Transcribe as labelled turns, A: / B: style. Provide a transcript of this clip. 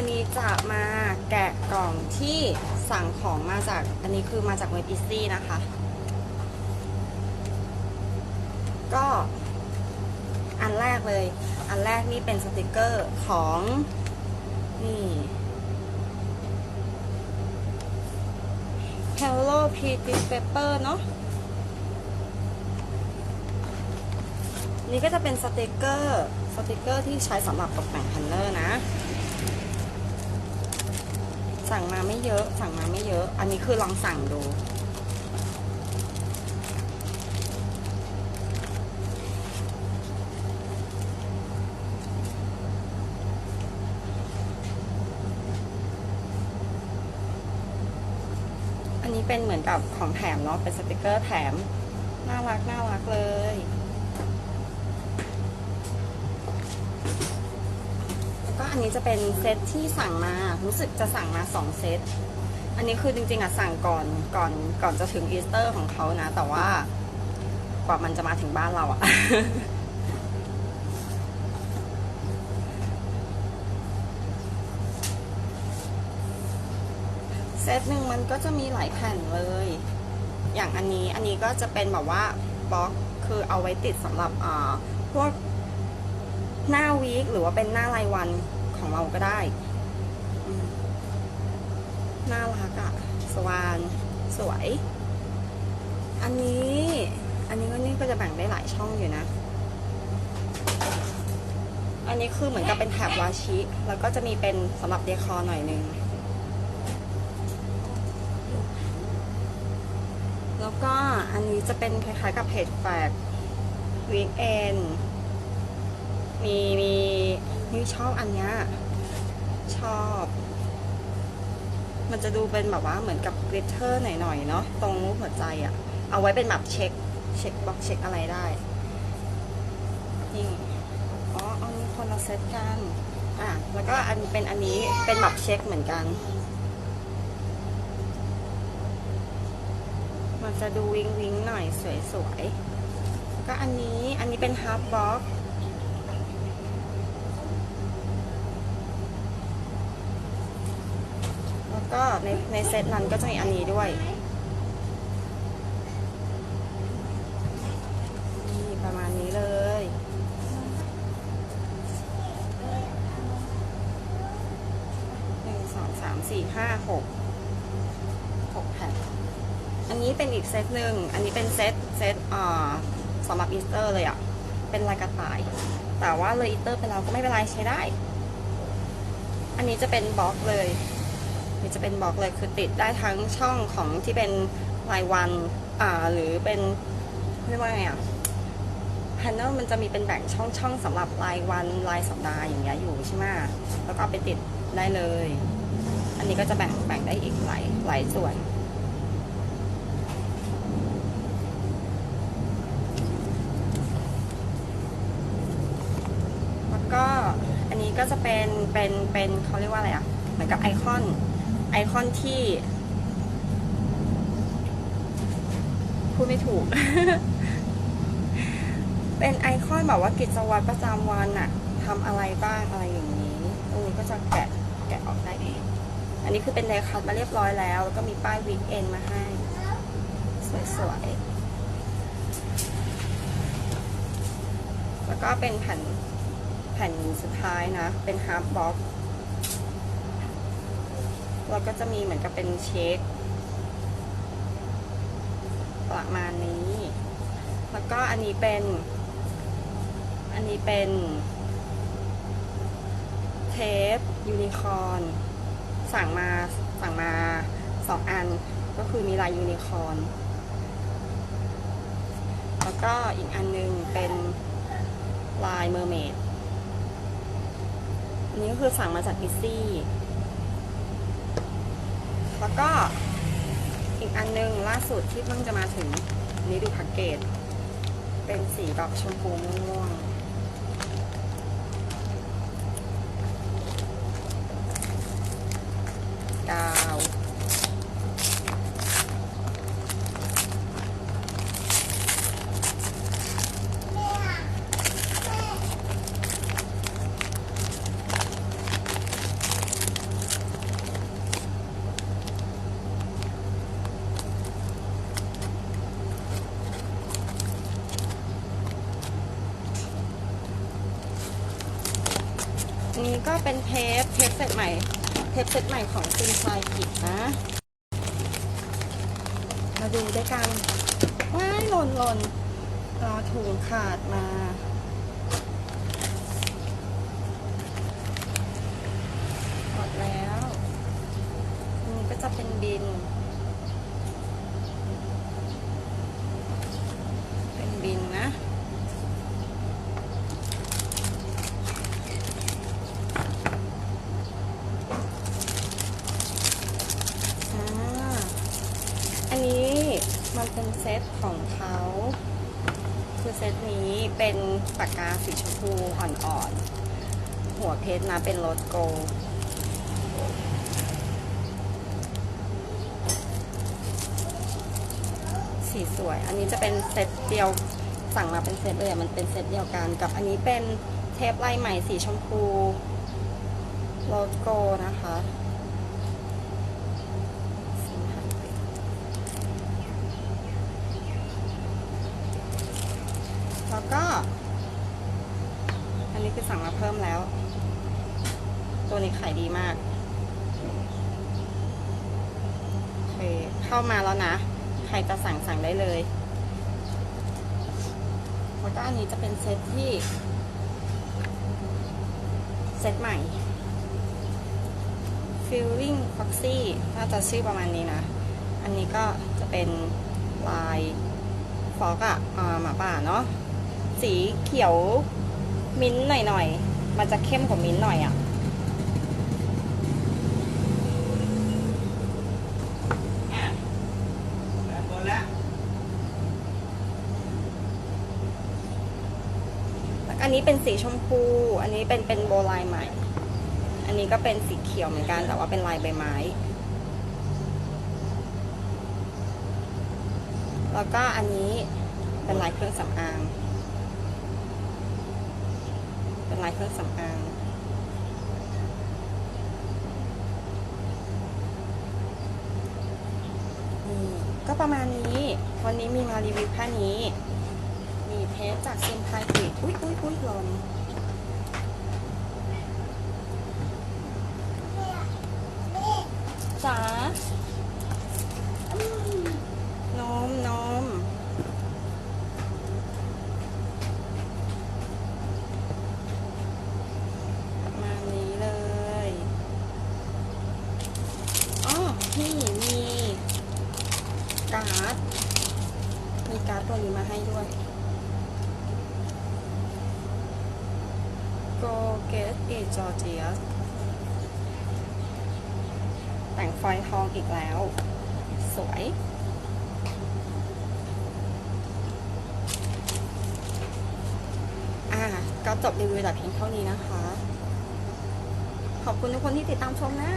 A: วันนี้จะมาแกะกล่องที่สั่งของมาจาก อันนี้คือมาจากเว็บอีซี่นะคะ ก็อันแรกเลย อันแรกนี่เป็นสติกเกอร์ของนี่ Hello Pretty Paper เนอะนี่ก็จะเป็นสติกเกอร์ สติกเกอร์ที่ใช้สำหรับตกแต่งพันเลอร์นะ สั่งมาไม่เยอะ สั่งมาไม่เยอะ อันนี้คือลองสั่งดู อันนี้เป็นเหมือนกับของแถมเนาะ เป็นสติกเกอร์แถม น่ารักน่ารักเลย อันนี้จะเป็นเซตที่สั่งมา รู้สึกจะสั่งมา2เซต อันนี้คือจริงๆอะสั่งก่อนก่อนก่อนจะถึงอีสเตอร์ของเขานะ แต่ว่ากว่ามันจะมาถึงบ้านเราอะเซตหนึ่งมันก็จะมีหลายแผ่นเลย อย่างอันนี้อันนี้ก็จะเป็นแบบว่าบล็อกคือเอาไว้ติดสำหรับอ่าพวกหน้าวีคหรือว่าเป็นหน้ารายวัน ของเราก็ได้น่ารักอะสวานสวย อันนี้ อันนี้ก็นี่ก็จะแบ่งได้หลายช่องอยู่นะ อันนี้คือเหมือนกับเป็นแถบวาชิ แล้วก็จะมีเป็นสำหรับเดคอร์หน่อยนึง แล้วก็อันนี้จะเป็นคล้ายๆกับเพจแฟกวีคเอน มีมีนี่ชอบอันเนี้ยชอบ มันจะดูเป็นแบบว่าเหมือนกับกริตเตอร์หน่อยๆเนาะตรงรูปหัวใจอะเอาไว้เป็นแบบเช็ค เช็คบล็อกเช็คอะไรได้นี่อ๋อเอานี้คนละเซตกันอะแล้วก็อันเป็นอันนี้เป็นแบบเช็คเหมือนกัน มันจะดูวิงวิงหน่อยสวยๆก็อันนี้อันนี้เป็นฮาร์ b บ็อก ก็ในในเซตนั้นก็จะมีอันนี้ด้วยนี่ประมาณนี้เลย หนึ่งสองสามสี่ห้าหกหกแผ่นอันนี้เป็นอีกเซตหนึ่ง อันนี้เป็นเซตเซตอ่าสำหรับอีสเตอร์เลยอะ่ะ เป็นลายกระต่าย แต่ว่าเลยอีสเตอร์ไปแล้วก็ไม่เป็นไรใช้ได้ อันนี้จะเป็นบล็อกเลย นี่จะเป็นบล็อกเลยคือติดได้ทั้งช่องของที่เป็นรายวันอ่าหรือเป็นเรียกว่าไงอะแพนเนลมันจะมีเป็นแบ่งช่องช่องสำหรับรายวันรายสัปดาห์อย่างเงี้ยอยู่ใช่ไหมแล้วก็ไปติดได้เลย อันนี้ก็จะแบ่งแบ่งได้อีกหลายหลายส่วนแล้วก็อันนี้ก็จะเป็นเป็นเป็นเขาเรียกว่าอะไรอะเหมือนกับไอคอน ไอคอนที่พูดไม่ถูก เป็นไอคอนแบบว่ากิจวัตรประจำวันอะทำอะไรบ้างอะไรอย่างนี้ ตรงนี้ก็จะแกะแกะออกได้เองอันนี้คือเป็นเลคัทมาเรียบร้อยแล้ว แล้วก็มีป้ายวีคเอนมาให้ สวยๆ แล้วก็เป็นแผ่นแผ่นสุดท้ายนะ เป็นฮาร์ b บ็อก แล้วก็จะมีเหมือนกับเป็นเช็คประมาณนี้ แล้วก็อันนี้เป็น อันนี้เป็นเทปยูนิคอร์นสั่งมาสั่งมาสองอันก็คือมีลายยูนิคอร์นแล้วก็อีกอันนึงเป็นลายเมอร์เมดอันนี้ก็คือสั่งมาจากอิซี่ แล้วก็อีกอันนึงล่าสุดที่เพิ่งจะมาถึงนี้ดูแพ็กเกจเป็นสีแบบชมพูม่วงๆ นี่ก็เป็นเทปเทปเซตใหม่ เทปเซตใหม่ของซินไซกินะ มาดูด้วยกันว้ายหล่นหล่นรอถุงขาดมาหมดแล้วนนี้ก็จะเป็นบิน ของเขาคือเซตนี้เป็นปากกาสีชมพูอ่อนๆ หัวเพชรนะเป็นโรสโกลสีสวย อันนี้จะเป็นเซตเดียวสั่งมาเป็นเซตเลยอะมันเป็นเซตเดียวกันกับอันนี้เป็นเทปลายใหม่สีชมพูโรสโกลนะคะ ก็ อันนี้คือสั่งมาเพิ่มแล้ว ตัวนี้ขายดีมากโอเคเข้ามาแล้วนะ ใครจะสั่งสั่งได้เลยแล้วก็อันนี้จะเป็นเซตที่ เซตใหม่ Feeling Foxy น่าจะชื่อประมาณนี้นะ อันนี้ก็จะเป็นลายฟอกอะหมาป่าเนาะ สีเขียวมิ้นท์หน่อย มันจะเข้มกว่ามิ้นท์หน่อยอะ่ะ อันนี้เป็นสีชมพู อันนี้เป็นเป็นโบลายใหม่ อันนี้ก็เป็นสีเขียวเหมือนกันแต่ว่าเป็นลายใบไม้ แล้วก็อันนี้เป็นลายเครื่องสำอาง ลายเครื่องสำอางก็ประมาณนี้ วันนี้มีมารีวิวแค่นี้ มีเทสจากเซนไทกิอุ้ยอุ้ยอุ้ยหลอนจ๋า มีการ์ดตัวนี้มาให้ด้วย Go get it Georgia แต่งไฟทองอีกแล้ว สวยอ่าก็จบรีวิวแต่เพียงเท่านี้นะคะ ขอบคุณทุกคนที่ติดตามชมนะ